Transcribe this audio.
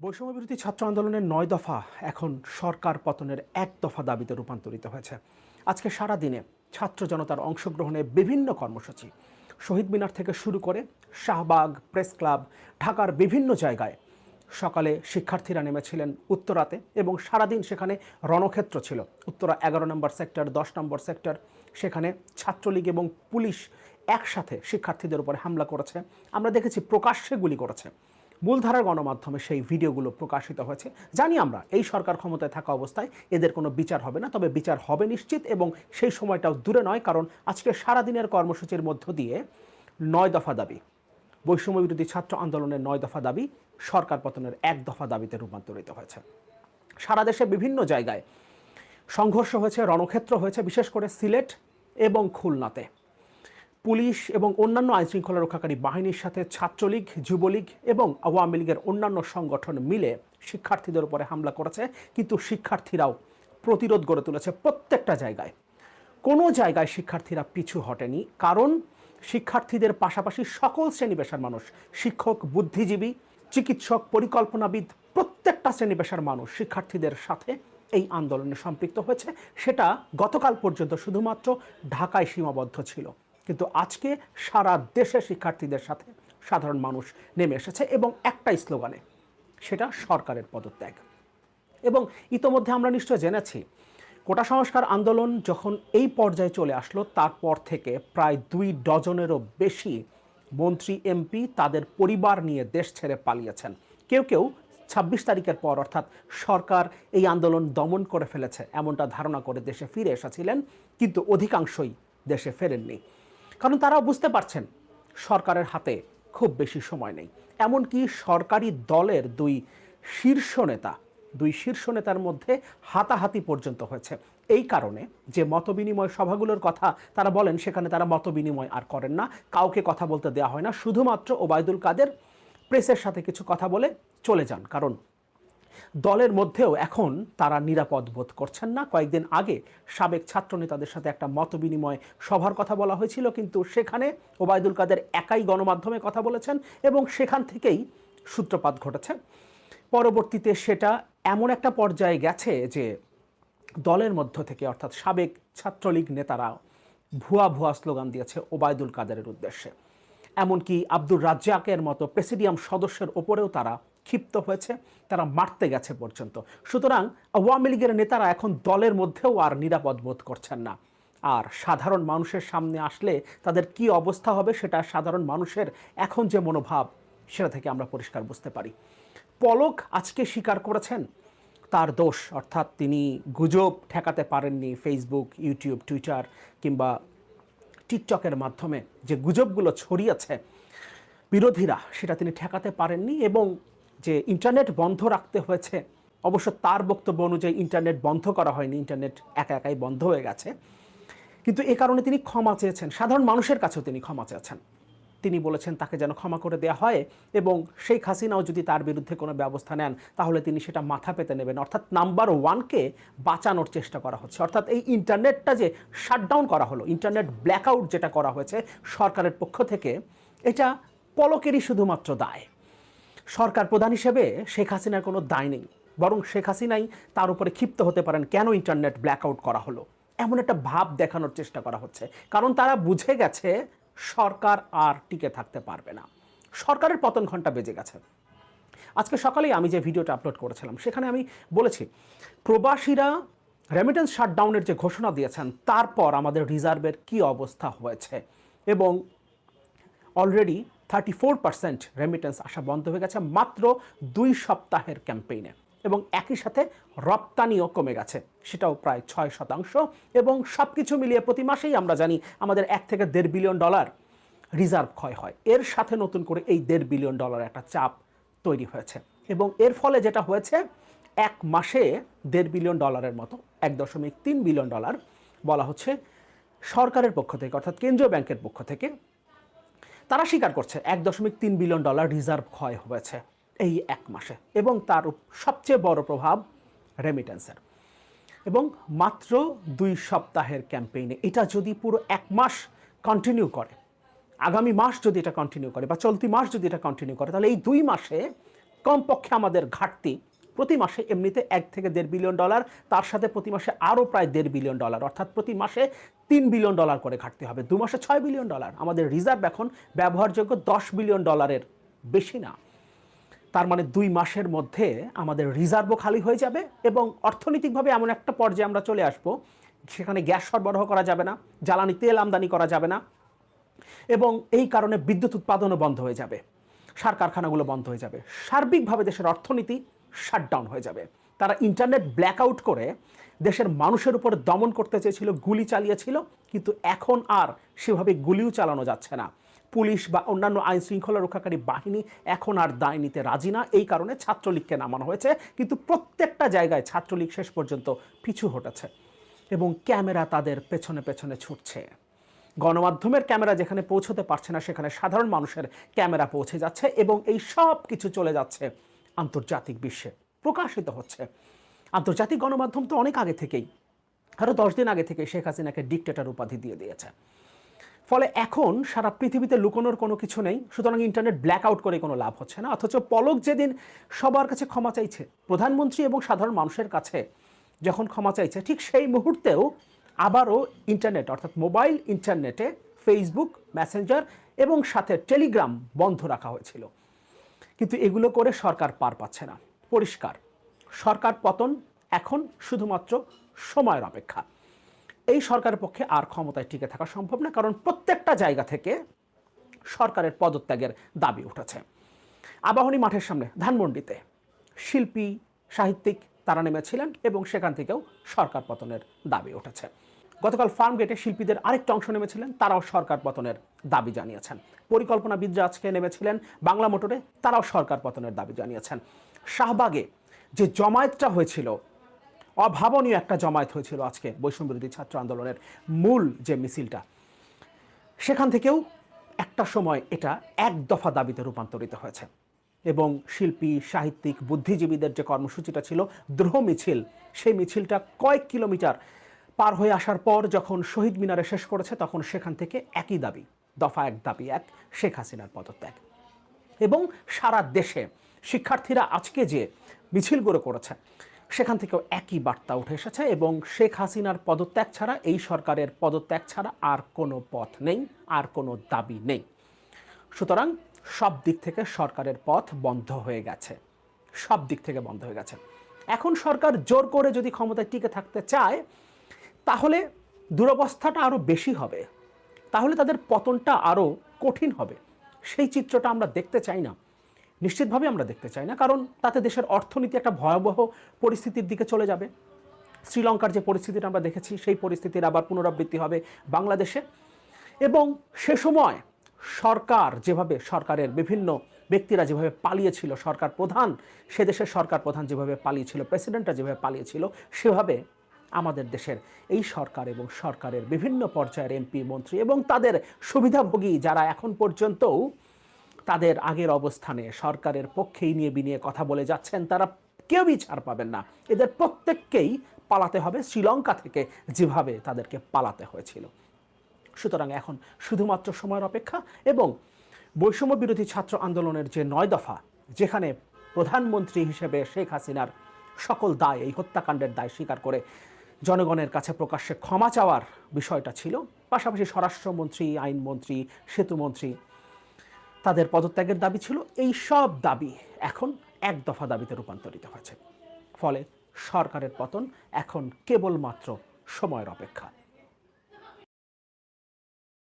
বৈষম্য বিরোধী ছাত্র আন্দোলনের নয় দফা এখন সরকার পতনের এক দফা দাবিতে রূপান্তরিত হয়েছে। আজকে সারা দিনে ছাত্র জনতার অংশগ্রহণে বিভিন্ন কর্মসূচি। শহীদ মিনার থেকে শুরু করে শাহবাগ, প্রেস ক্লাব, ঢাকার বিভিন্ন জায়গায়। সকালে শিক্ষার্থীরা নেমেছিলেন উত্তরাতে এবং সারাদিন সেখানে রণক্ষেত্র ছিল। উত্তরা এগারো নম্বর সেক্টর, দশ নম্বর সেক্টর। সেখানে ছাত্রলীগ এবং পুলিশ একসাথে শিক্ষার্থীদের উপর হামলা করেছে। আমরা দেখেছি প্রকাশ্যে গুলি করেছে। মূলধারার গণমাধ্যমে সেই ভিডিওগুলো প্রকাশিত হয়েছে। জানি আমরা, এই সরকার ক্ষমতায় থাকা অবস্থায় এদের কোনো বিচার হবে না, তবে বিচার হবে নিশ্চিত এবং সেই সময়টাও দূরে নয়, কারণ আজকে সারাদিনের কর্মসূচির মধ্য দিয়ে নয় দফা দাবি, বৈষম্য বিরোধী ছাত্র আন্দোলনের নয় দফা দাবি, সরকার পতনের এক দফা দাবিতে রূপান্তরিত হয়েছে। সারা দেশে বিভিন্ন জায়গায় সংঘর্ষ হয়েছে, রণক্ষেত্র হয়েছে, বিশেষ করে সিলেট এবং খুলনাতে। পুলিশ এবং অন্যান্য আইনশৃঙ্খলা রক্ষাকারী বাহিনীর সাথে ছাত্রলীগ, যুবলীগ এবং আওয়ামী লীগের অন্যান্য সংগঠন মিলে শিক্ষার্থীদের উপরে হামলা করেছে, কিন্তু শিক্ষার্থীরাও প্রতিরোধ গড়ে তুলেছে প্রত্যেকটা জায়গায়। কোনো জায়গায় শিক্ষার্থীরা পিছু হটেনি, কারণ শিক্ষার্থীদের পাশাপাশি সকল শ্রেণি পেশার মানুষ, শিক্ষক, বুদ্ধিজীবী, চিকিৎসক, পরিকল্পনাবিদ, প্রত্যেকটা শ্রেণি পেশার মানুষ শিক্ষার্থীদের সাথে এই আন্দোলনে সম্পৃক্ত হয়েছে। সেটা গতকাল পর্যন্ত শুধুমাত্র ঢাকায় সীমাবদ্ধ ছিল। কিন্তু আজকে সারা দেশে শিক্ষার্থীদের সাথে সাধারণ মানুষ নেমে এসেছে এবং একটাই স্লোগানে, সেটা সরকারের পদত্যাগ। এবং ইতোমধ্যে আমরা নিশ্চয় জেনেছি, কোটা সংস্কার আন্দোলন যখন এই পর্যায়ে চলে আসলো, তারপর থেকে প্রায় দুই ডজনেরও বেশি মন্ত্রী, এমপি তাদের পরিবার নিয়ে দেশ ছেড়ে পালিয়েছেন। কেউ কেউ ছাব্বিশ তারিখের পর অর্থাৎ সরকার এই আন্দোলন দমন করে ফেলেছে, এমনটা ধারণা করে দেশে ফিরে এসেছিলেন, কিন্তু অধিকাংশই দেশে ফেরেননি। কারণ তারা বুঝতে পারছেন, সরকারের হাতে খুব বেশি সময় নেই। এমনকি সরকারি দলের দুই শীর্ষ নেতা, দুই শীর্ষ নেতার মধ্যে হাতাহাতি পর্যন্ত হয়েছে। এই কারণে যে মতবিনিময় সভাগুলোর কথা তারা বলেন, সেখানে তারা মতবিনিময় আর করেন না। কাউকে কথা বলতে দেওয়া হয় না। শুধুমাত্র ওবায়দুল কাদের প্রেসের সাথে কিছু কথা বলে চলে যান। কারণ দলের মধ্যেও এখন তারা নিরাপদ বোধ করছেন না। কয়েকদিন আগে সাবেক ছাত্র নেতাদের সাথে একটা মতবিনিময় সভার কথা বলা হয়েছিল, কিন্তু সেখানে ওবায়দুল কাদের একাই গণমাধ্যমে কথা বলেছেন এবং সেখান থেকেই সূত্রপাত ঘটেছে। পরবর্তীতে সেটা এমন একটা পর্যায়ে গেছে যে দলের মধ্য থেকে, অর্থাৎ সাবেক ছাত্রলীগ নেতারা ভুয়া ভুয়া স্লোগান দিয়েছে ওবায়দুল কাদেরের উদ্দেশ্যে। এমনকি আব্দুর রাজ্জাকের মতো প্রেসিডিয়াম সদস্যের ওপরেও তারা ক্ষিপ্ত হয়েছে, তারা মারতে গেছে পর্যন্ত। সুতরাং আওয়ামী লীগের নেতারা এখন দলের মধ্যেও আর নিরাপদ বোধ করছেন না। আর সাধারণ মানুষের সামনে আসলে তাদের কি অবস্থা হবে সেটা সাধারণ মানুষের এখন যে মনোভাব, সেটা থেকে আমরা পরিষ্কার বুঝতে পারি। পলক আজকে স্বীকার করেছেন, তার দোষ, অর্থাৎ তিনি গুজব ঠেকাতে পারেননি ফেসবুক ইউটিউব টুইটার কিংবা টিকটকের মাধ্যমে। যে গুজবগুলো ছড়িয়েছে বিরোধীরা, সেটা তিনি ঠেকাতে পারেননি এবং যে ইন্টারনেট বন্ধ রাখতে হয়েছে, অবশ্য তার বক্তব্য অনুযায়ী ইন্টারনেট বন্ধ করা হয়নি, ইন্টারনেট একা একাই বন্ধ হয়ে গেছে। কিন্তু এ কারণে তিনি ক্ষমা চেয়েছেন, সাধারণ মানুষের কাছেও তিনি ক্ষমা চেয়েছেন। তিনি বলেছেন, তাকে যেন ক্ষমা করে দেওয়া হয় এবং শেখ হাসিনাও যদি তার বিরুদ্ধে কোনো ব্যবস্থা নেন, তাহলে তিনি সেটা মাথা পেতে নেবেন। অর্থাৎ নাম্বার ওয়ানকে বাঁচানোর চেষ্টা করা হচ্ছে। অর্থাৎ এই ইন্টারনেটটা যে শাটডাউন করা হলো, ইন্টারনেট ব্ল্যাকআউট যেটা করা হয়েছে সরকারের পক্ষ থেকে, এটা পলকেরই শুধুমাত্র দায়। সরকার প্রধান হিসেবে শেখ হাসিনার কোনো দায় নেই। বরং শেখ হাসিনাই তার উপরে ক্ষিপ্ত হতে পারেন কেন ইন্টারনেট ব্ল্যাকআউট করা হলো। এমন একটা ভাব দেখানোর চেষ্টা করা হচ্ছে। কারণ তারা বুঝে গেছে সরকার আর টিকে থাকতে পারবে না। সরকারের পতন ঘণ্টা বেজে গেছে। আজকে সকালেই আমি যে ভিডিওটা আপলোড করেছিলাম, সেখানে আমি বলেছি, প্রবাসীরা রেমিটেন্স শাটডাউনের যে ঘোষণা দিয়েছেন, তারপর আমাদের রিজার্ভের কি অবস্থা হয়েছে? এবং already thirty four percent remittance আসা বন্ধ হয়ে গেছে মাত্র দুই সপ্তাহের ক্যাম্পেইনে। এবং একই সাথে রপ্তানিও কমে গেছে, সেটাও প্রায় ছয় শতাংশ। এবং সব কিছু মিলিয়ে প্রতি মাসেই আমরা জানি আমাদের এক থেকে দেড় বিলিয়ন ডলার রিজার্ভ ক্ষয় হয়। এর সাথে নতুন করে এই দেড় বিলিয়ন ডলার একটা চাপ তৈরি হয়েছে। এবং এর ফলে যেটা হয়েছে, এক মাসে দেড় বিলিয়ন ডলারের মতো, এক দশমিক তিন বিলিয়ন ডলার বলা হচ্ছে সরকারের পক্ষ থেকে, অর্থাৎ কেন্দ্রীয় ব্যাংকের পক্ষ থেকে তারা স্বীকার করছে এক দশমিক তিন বিলিয়ন ডলার রিজার্ভ ক্ষয় হয়েছে এই এক মাসে এবং তার সবচেয়ে বড় প্রভাব রেমিটেন্সের এবং মাত্র দুই সপ্তাহের ক্যাম্পেইনে এটা যদি পুরো এক মাস কন্টিনিউ করে, আগামী মাস যদি এটা কন্টিনিউ করে বা চলতি মাস যদি এটা কন্টিনিউ করে, তাহলে এই দুই মাসে কমপক্ষে আমাদের ঘাটতি প্রতি মাসে এমনিতে এক থেকে দেড় বিলিয়ন ডলার, তার সাথে প্রতি মাসে আরও প্রায় দেড় বিলিয়ন ডলার। অর্থাৎ প্রতি মাসে তিন বিলিয়ন ডলার করে ঘাটতি হবে। দু মাসে ছয় বিলিয়ন ডলার। আমাদের রিজার্ভ এখন ব্যবহারযোগ্য দশ বিলিয়ন ডলারের বেশি না। তার মানে দুই মাসের মধ্যে আমাদের রিজার্ভও খালি হয়ে যাবে এবং অর্থনৈতিকভাবে এমন একটা পর্যায়ে আমরা চলে আসব, সেখানে গ্যাস সরবরাহ করা যাবে না, জ্বালানি তেল আমদানি করা যাবে না এবং এই কারণে বিদ্যুৎ উৎপাদনও বন্ধ হয়ে যাবে। সার কারখানাগুলো বন্ধ হয়ে যাবে। সার্বিকভাবে দেশের অর্থনীতি শাটডাউন হয়ে যাবে। তারা ইন্টারনেট ব্ল্যাকআউট করে দেশের মানুষের উপর দমন করতে চেয়েছিল, গুলি চালিয়েছিল, কিন্তু এখন আর সেভাবে গুলিও চালানো যাচ্ছে না। পুলিশ বা অন্যান্য আইন শৃঙ্খলা রক্ষাকারী বাহিনী এখন আর দায় নিতে রাজি না। এই কারণে ছাত্রলীগকে নামানো হয়েছে, কিন্তু প্রত্যেকটা জায়গায় ছাত্রলীগ শেষ পর্যন্ত পিছু হটেছে এবং ক্যামেরা তাদের পেছনে পেছনে ছুটছে। গণমাধ্যমের ক্যামেরা যেখানে পৌঁছতে পারছে না, সেখানে সাধারণ মানুষের ক্যামেরা পৌঁছে যাচ্ছে এবং এই সব কিছু চলে যাচ্ছে আন্তর্জাতিক বিশ্বে প্রকাশিত হচ্ছে। আন্তর্জাতিক গণমাধ্যম তো অনেক আগে থেকেই আরও দশ দিন আগে থেকে শেখ হাসিনাকে ডিকটেটার উপাধি দিয়ে দিয়েছে। ফলে এখন সারা পৃথিবীতে লুকোনোর কোনো কিছু নেই, সুতরাং ইন্টারনেট ব্ল্যাক আউট করে কোনো লাভ হচ্ছে না। অথচ পলক যেদিন সবার কাছে ক্ষমা চাইছে, প্রধানমন্ত্রী এবং সাধারণ মানুষের কাছে যখন ক্ষমা চাইছে, ঠিক সেই মুহূর্তেও আবারও ইন্টারনেট অর্থাৎ মোবাইল ইন্টারনেটে ফেসবুক মেসেঞ্জার এবং সাথে টেলিগ্রাম বন্ধ রাখা হয়েছিল। কিন্তু এগুলো করে সরকার পার পাচ্ছে না। পরিষ্কার। সরকার পতন এখন শুধুমাত্র সময়ের অপেক্ষা। এই সরকারের পক্ষে আর ক্ষমতায় টিকে থাকা সম্ভব না, কারণ প্রত্যেকটা জায়গা থেকে সরকারের পদত্যাগের দাবি উঠেছে। আবাহনী মাঠের সামনে ধানমন্ডিতে শিল্পী, সাহিত্যিক তারা নেমেছিলেন এবং সেখান থেকেও সরকার পতনের দাবি উঠেছে। গতকাল ফার্ম গেটে শিল্পীদের আরেকটা অংশ নেমেছিলেন, তারাও সরকার পতনের দাবি জানিয়েছেন। পরিকল্পনাবিদরা আজকে নেমেছিলেন বাংলা মোটরে, তারাও সরকার পতনের দাবি জানিয়েছেন। শাহবাগে যে জমায়েতটা হয়েছিল, অভাবনীয় একটা জমায়েত হয়েছিল আজকে বৈষম্য বিরোধী ছাত্র আন্দোলনের মূল যে মিছিলটা, সেখান থেকেও একটা সময় এটা এক দফা দাবিতে রূপান্তরিত হয়েছে। এবং শিল্পী, সাহিত্যিক, বুদ্ধিজীবীদের যে কর্মসূচিটা ছিল, দ্রোহ মিছিল, সেই মিছিলটা কয়েক কিলোমিটার পার হয়ে আসার পর যখন শহীদ মিনারে শেষ করেছে, তখন সেখান থেকে একই দাবি, দফা এক দাবি, এক শেখ হাসিনার পদত্যাগ। এবং সারা দেশে শিক্ষার্থীরা আজকে যে মিছিল মিছিলগুলো করেছে, সেখান থেকেও একই বার্তা উঠে এসেছে এবং শেখ হাসিনার পদত্যাগ ছাড়া, এই সরকারের পদত্যাগ ছাড়া আর কোনো পথ নেই, আর কোনো দাবি নেই। সুতরাং সব দিক থেকে সরকারের পথ বন্ধ হয়ে গেছে। সব দিক থেকে বন্ধ হয়ে গেছে। এখন সরকার জোর করে যদি ক্ষমতায় টিকে থাকতে চায় তাহলে দুরবস্থাটা আরও বেশি হবে। তাহলে তাদের পতনটা আরও কঠিন হবে। সেই চিত্রটা আমরা দেখতে চাই না। নিশ্চিতভাবে আমরা দেখতে চাই না, কারণ তাতে দেশের অর্থনীতি একটা ভয়াবহ পরিস্থিতির দিকে চলে যাবে। শ্রীলঙ্কার যে পরিস্থিতিটা আমরা দেখেছি, সেই পরিস্থিতির আবার পুনরাবৃত্তি হবে বাংলাদেশে। এবং সে সময় সরকার যেভাবে সরকারের বিভিন্ন ব্যক্তিরা যেভাবে পালিয়েছিল, সরকার প্রধান, সে দেশের সরকার প্রধান যেভাবে পালিয়েছিল, প্রেসিডেন্টরা যেভাবে পালিয়েছিল, সেভাবে আমাদের দেশের এই সরকার এবং সরকারের বিভিন্ন পর্যায়ের এমপি, মন্ত্রী এবং তাদের সুবিধাভোগী যারা এখন পর্যন্তও তাদের আগের অবস্থানে সরকারের পক্ষেই নিয়ে বিনিয়ে কথা বলে যাচ্ছেন, তারা কেউই ছাড় পাবেন না। এদের প্রত্যেককেই পালাতে হবে, শ্রীলঙ্কা থেকে যেভাবে তাদেরকে পালাতে হয়েছিল। সুতরাং এখন শুধুমাত্র সময়ের অপেক্ষা এবং বৈষম্য বিরোধী ছাত্র আন্দোলনের যে নয় দফা, যেখানে প্রধানমন্ত্রী হিসেবে শেখ হাসিনার সকল দায়, এই হত্যাকাণ্ডের দায় স্বীকার করে জনগণের কাছে প্রকাশ্যে ক্ষমা চাওয়ার বিষয়টা ছিল। পাশাপাশি স্বরাষ্ট্রমন্ত্রী, আইনমন্ত্রী, সেতুমন্ত্রী তাদের পদত্যাগের দাবি ছিল। এই সব দাবি এখন এক দফা দাবিতে রূপান্তরিত হয়েছে। ফলে সরকারের পতন এখন কেবলমাত্র সময়ের অপেক্ষা।